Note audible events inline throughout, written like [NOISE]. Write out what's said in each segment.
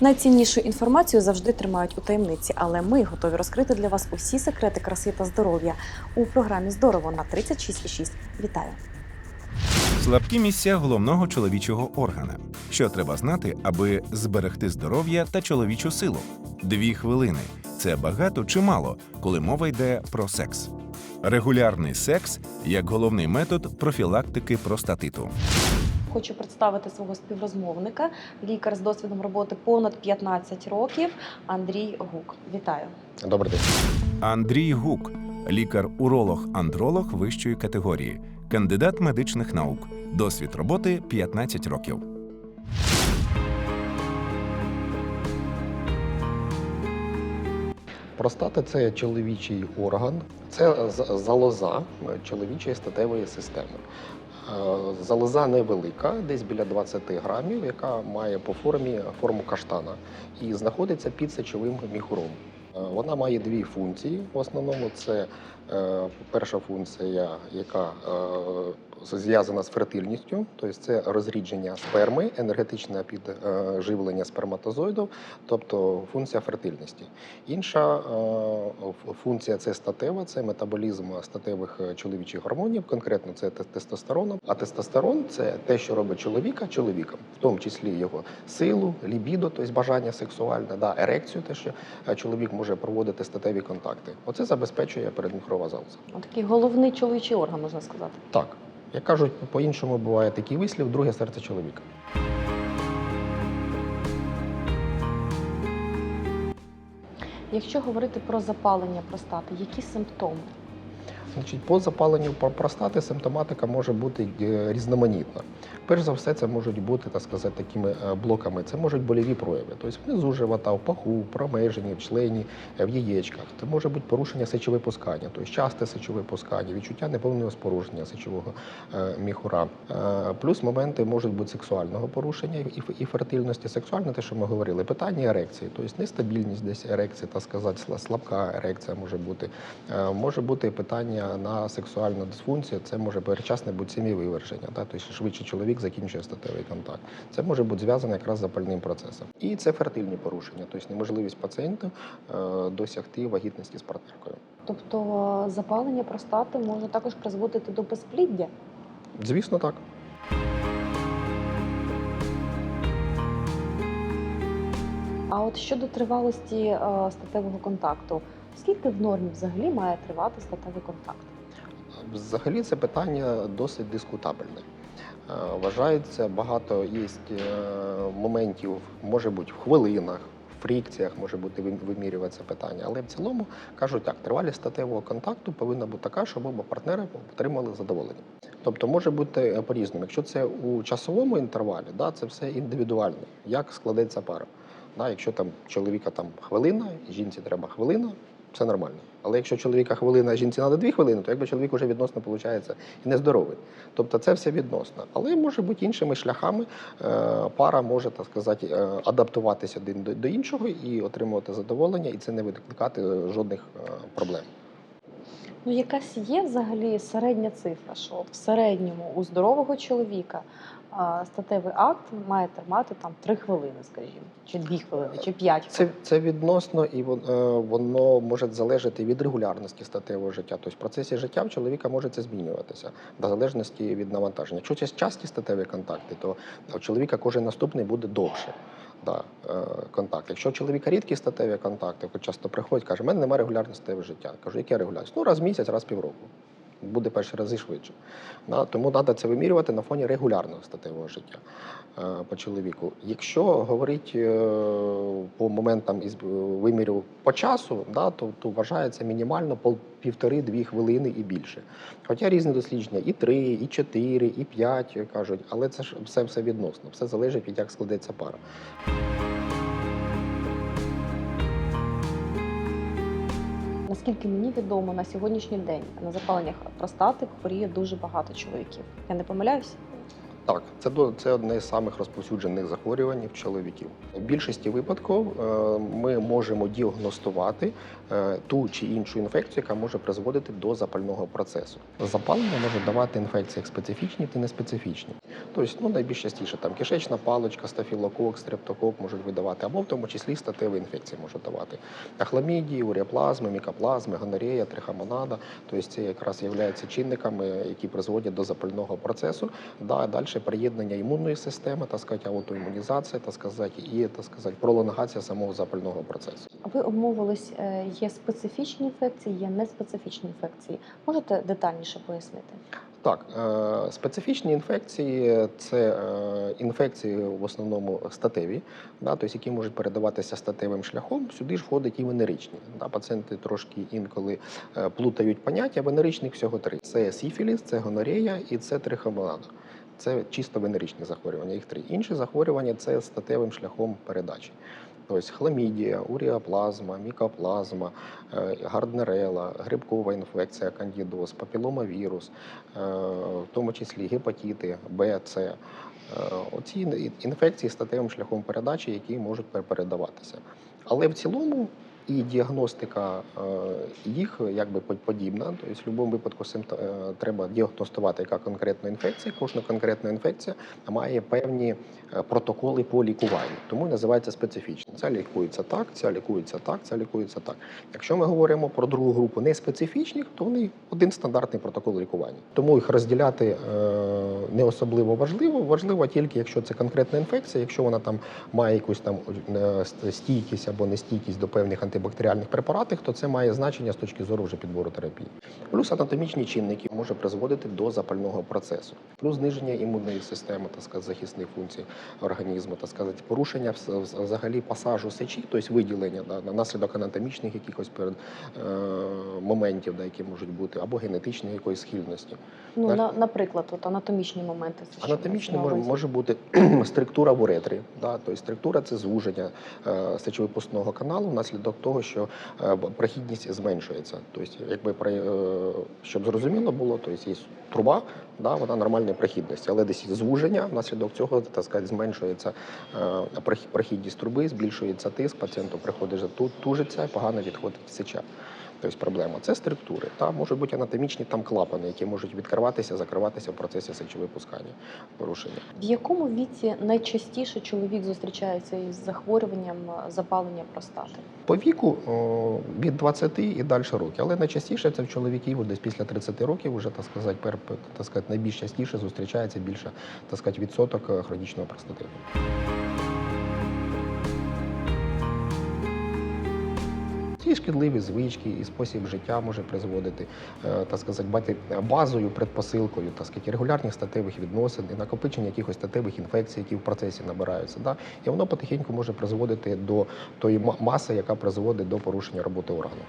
Найціннішу інформацію завжди тримають у таємниці, але ми готові розкрити для вас усі секрети краси та здоров'я у програмі Здорово на 36,6. Вітаю! Слабкі місця головного чоловічого органа. Що треба знати, аби зберегти здоров'я та чоловічу силу? Дві хвилини. Це багато чи мало, коли мова йде про секс. Регулярний секс як головний метод профілактики простатиту. Хочу представити свого співрозмовника, лікар з досвідом роботи понад 15 років Андрій Гук. Вітаю! Добрий день. Андрій Гук, лікар-уролог-андролог вищої категорії, кандидат медичних наук, досвід роботи 15 років. Простата це чоловічий орган, це залоза чоловічої статевої системи. Е, Залоза невелика, десь біля 20 грамів, яка має по формі форму каштана і знаходиться під сечовим міхуром. Е, Вона має дві функції. В основному це е, перша функція, яка зв'язана з фертильністю, тобто це розрідження сперми, енергетичне підживлення сперматозоїдів, тобто функція фертильності. Інша е, функція це статева, це метаболізм статевих е, чоловічих гормонів, конкретно це те- тестостерон. А тестостерон це те, що робить чоловіка чоловіком, в тому числі його силу, лібідо, тобто бажання сексуальне, да, ерекцію, те, що е, чоловік може проводити статеві контакти. Оце забезпечує передміхрова залоза. Такий головний чоловічий орган, можна сказати. Так, як кажуть, по-іншому буває такий вислів, друге серце чоловіка. Якщо говорити про запалення простати, які симптоми? Значить, по запаленню простати симптоматика може бути е, різноманітна. Перш за все, це можуть бути, так сказати, такими е, блоками. Це можуть больові прояви. Тобто внизу живота, в паху, в промеженні, в члені, е, в яєчках. Це може бути порушення сечовипускання, тобто часте сечовипускання, відчуття неповного спорушення сечового міхура. Плюс моменти можуть бути сексуального порушення і, фертильності. Сексуальне, те, що ми говорили, питання ерекції, тобто нестабільність десь ерекції, так сказати, слабка ерекція може бути. Може бути питання на сексуальну дисфункцію, це може передчасне буцімі виверження, та, тобто швидше чоловік закінчує статевий контакт. Це може бути зв'язано якраз з запальним процесом. І це фертильні порушення, тобто неможливість пацієнта е, досягти вагітності з партнеркою. Тобто запалення простати може також призводити до безпліддя. Звісно, так. А от щодо тривалості е, статевого контакту, скільки в нормі взагалі має тривати статевий контакт? Взагалі це питання досить дискутабельне. Е, Вважається, багато є е, моментів, може бути в хвилинах, в фрікціях може бути вимірюватися питання. Але в цілому кажуть так, тривалість статевого контакту повинна бути така, щоб оба партнери отримали задоволення. Тобто може бути е, по-різному. Якщо це у часовому інтервалі, да, це все індивідуально, як складеться пара. Да, якщо там чоловіка там хвилина, жінці треба хвилина, все нормально. Але якщо чоловіка хвилина, а жінці треба дві хвилини, то якби чоловік вже відносно виходить і нездоровий. Тобто це все відносно. Але може бути іншими шляхами. е, Пара може так сказати е, адаптуватися один до, іншого і отримувати задоволення, і це не викликати е, жодних проблем. Ну, якась є взагалі середня цифра, що в середньому у здорового чоловіка а, статевий акт має тримати там 3 хвилини, скажімо, чи 2 хвилини, чи 5 Це, хвилин. це відносно і е, воно може залежати від регулярності статевого життя. Тобто в процесі життя в чоловіка може це змінюватися в залежності від навантаження. Якщо це часті статеві контакти, то у чоловіка кожен наступний буде довше. Да, е, контакт. Якщо у чоловіка рідкі статеві контакти, хоч часто приходять, каже, в мене немає регулярного життя. Кажу, яке регулярність? Ну, раз в місяць, раз в півроку. Буде перші рази швидше. Тому треба це вимірювати на фоні регулярного статевого життя е, по чоловіку. Якщо говорити е, по моментам із е, вимірів по часу, то, вважається мінімально півтори-дві хвилини і більше. Хоча різні дослідження і три, і чотири, і п'ять кажуть, але це ж все все відносно, все залежить від як складеться пара. Наскільки мені відомо, на сьогоднішній день на запаленнях простати хворіє дуже багато чоловіків. Я не помиляюся? Так, це до це одне з самих розповсюджених захворювань в чоловіків. В більшості випадків е, ми можемо діагностувати е, ту чи іншу інфекцію, яка може призводити до запального процесу. Запалення може давати інфекції як специфічні та неспецифічні. Тобто, ну найбільш частіше там кишечна паличка, стафілокок, стрептокок можуть видавати, або в тому числі статеві інфекції можуть давати. Ахламідії, уріаплазми, мікоплазми, гонорея, трихомонада. Тобто це якраз є чинниками, які призводять до запального процесу. Да, далі приєднання імунної системи, так сказати, аутоімунізація, так сказати, і так сказати, пролонгація самого запального процесу. Ви обмовились, е, є специфічні інфекції, є неспецифічні інфекції. Можете детальніше пояснити? Так, е, специфічні інфекції це е, інфекції в основному статеві, да, тобто, які можуть передаватися статевим шляхом. Сюди ж входять і венеричні. Да, пацієнти трошки інколи плутають поняття. Венеричних всього три: це сіфіліс, це гонорея і це трихомонада. Це чисто венеричні захворювання. Їх три. Інші захворювання це статевим шляхом передачі. Тобто хламідія, уріаплазма, мікоплазма, е, гарднерела, грибкова інфекція, кандідоз, папіломавірус, е, в тому числі гепатити Б, С. Е, Оці ін- інфекції статевим шляхом передачі, які можуть пер- передаватися. Але в цілому і діагностика е, їх якби по- подібна. Тобто, в будь-якому випадку е, треба діагностувати, яка конкретна інфекція. Кожна конкретна інфекція має певні е, протоколи по лікуванню, тому називається специфічно. Ця лікується так, ця лікується так, ця лікується так. Якщо ми говоримо про другу групу неспецифічних, то вони один стандартний протокол лікування. Тому їх розділяти не особливо важливо. Важливо тільки, якщо це конкретна інфекція, якщо вона там має якусь там стійкість або нестійкість до певних антибактеріальних препаратів, то це має значення з точки зору вже підбору терапії. Плюс анатомічні чинники може призводити до запального процесу, плюс зниження імунної системи, так сказати, захисних функцій організму, так сказати, порушення взагалі пасажу сечі, тобто виділення да, наслідок анатомічних якихось перед, е, моментів, да, які можуть бути, або генетичної якоїсь схильності. Ну, на, наприклад, от анатомічні моменти. що може, може бути [CLEARS THROAT] структура в уретрі. Да? Тобто структура це звуження е, сечовипускного каналу внаслідок того, що е, прохідність зменшується. Тобто, якби е, щоб зрозуміло було, то є труба, да, вона нормальної прохідності, але десь звуження внаслідок цього, так сказати, зменшується е, прохідність труби, збільшується тиск, пацієнту приходить тужиться погано відходить сеча. Тобто проблема це структури. Та можуть бути анатомічні там клапани, які можуть відкриватися, закриватися в процесі сечовипускання порушення. В якому віці найчастіше чоловік зустрічається із захворюванням е, запалення простати? По віку о, від 20 і далі років, але найчастіше це в чоловіків десь після 30 років, вже так сказати, пер, так сказати, найбільш частіше зустрічається більше так сказати, відсоток е, хронічного простатиту. Ці шкідливі звички і спосіб життя може призводити, е, так сказати, бати базою, предпосилкою, так сказати, регулярних статевих відносин і накопичення якихось статевих інфекцій, які в процесі набираються. Да? І воно потихеньку може призводити до тої маси, яка призводить до порушення роботи органу.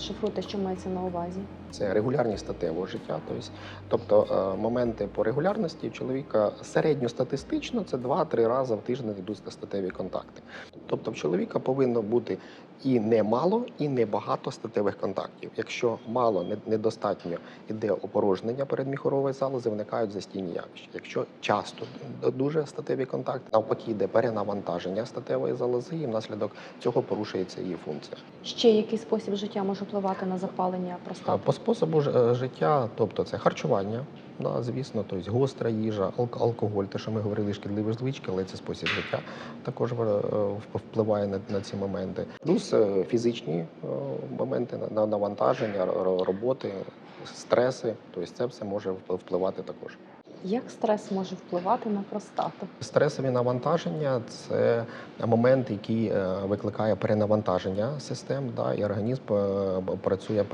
Розшифруйте, що мається на увазі. Це регулярність статевого життя. Тобто е, моменти по регулярності у чоловіка середньостатистично це 2-3 рази в тиждень йдуть статеві контакти. Тобто в чоловіка повинно бути і не мало, і не багато статевих контактів. Якщо мало, недостатньо іде опорожнення передміхорової залози, виникають застійні явища. Якщо часто дуже статеві контакти, навпаки, йде перенавантаження статевої залози, і внаслідок цього порушується її функція. Ще який спосіб життя може впливати на запалення простати? По способу е, життя, тобто це харчування, да, звісно, тобто гостра їжа, алк- алкоголь, те, що ми говорили, шкідливі звички, але це спосіб життя також е, впливає на, на ці моменти. Плюс е, фізичні е, моменти на- на навантаження, роботи, стреси, тобто це все може вп- впливати також. Як стрес може впливати на простату? Стресові навантаження це момент, який е, викликає перенавантаження систем, да, і організм е, працює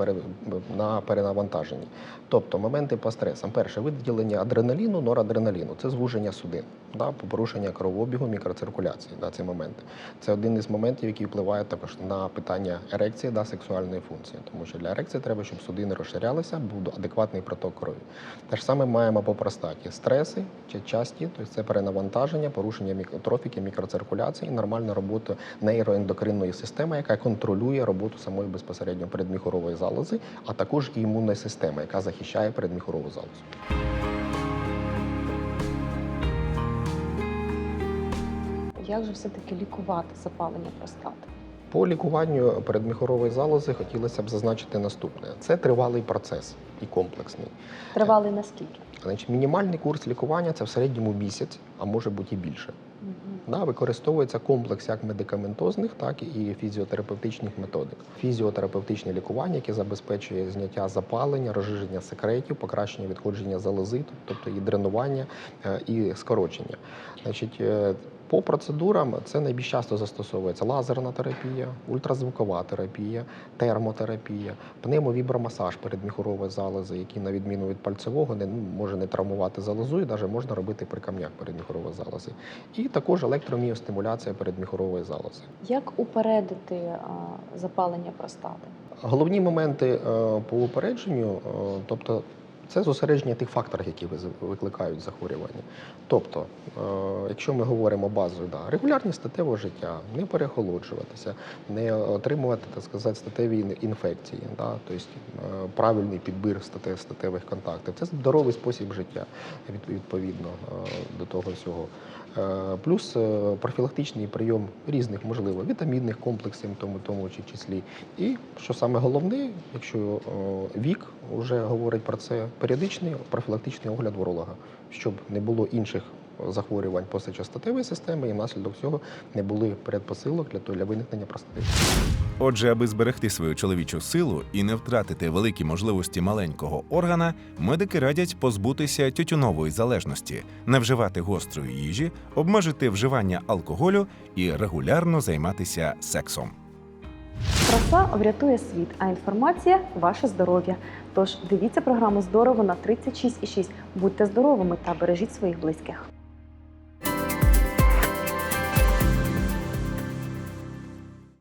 на перенавантаженні. Тобто моменти по стресам. Перше виділення адреналіну, норадреналіну це звуження судин, да, порушення кровообігу, мікроциркуляції. Да, ці моменти. Це один із моментів, який впливає також на питання ерекції да, сексуальної функції, тому що для ерекції треба, щоб судини розширялися, був адекватний проток крові. Те ж саме маємо по простаті. Всякі стреси чи часті, тобто це перенавантаження, порушення мікротрофіки, мікроциркуляції, нормальна робота нейроендокринної системи, яка контролює роботу самої безпосередньо передміхорової залози, а також і імунної системи, яка захищає передміхорову залозу. Як же все-таки лікувати запалення простати? По лікуванню передміхорової залози хотілося б зазначити наступне: це тривалий процес і комплексний. Тривалий наскільки? Значить, мінімальний курс лікування це в середньому місяць, а може бути і більше. Мгм. Да, використовується комплекс як медикаментозних, так і фізіотерапевтичних методик. Фізіотерапевтичне лікування, яке забезпечує зняття запалення, розжиження секретів, покращення відходження залози, тобто і дренування, е, і скорочення. Значить, е, по процедурам це найбільш часто застосовується лазерна терапія, ультразвукова терапія, термотерапія, пневмовібромасаж передміхурової залози, який, на відміну від пальцевого, не може не травмувати залозу, і навіть можна робити при камнях передміхурової залози. І також електроміостимуляція передміхурової залози. Як упередити а, запалення простати? Головні моменти е, по упередженню, е, тобто це зосередження тих факторів, які викликають захворювання. Тобто, е, якщо ми говоримо базою, да, регулярність статевого життя, не перехолоджуватися, не отримувати, так сказати, статеві інфекції, да, тобто е, правильний підбір статевих контактів. Це здоровий спосіб життя відповідно е, до того всього. Е, Плюс е, профілактичний прийом різних, можливо, вітамінних комплексів, тому, тому чи числі. І що саме головне, якщо е, вік вже говорить про це, періодичний профілактичний огляд воролога, щоб не було інших захворювань посечостатевої системи і внаслідок цього не були передпосилок для того для виникнення простати. Отже, аби зберегти свою чоловічу силу і не втратити великі можливості маленького органа, медики радять позбутися тютюнової залежності, не вживати гострої їжі, обмежити вживання алкоголю і регулярно займатися сексом. Краса врятує світ, а інформація ваше здоров'я. Тож дивіться програму здорово на 36,6. Будьте здоровими та бережіть своїх близьких.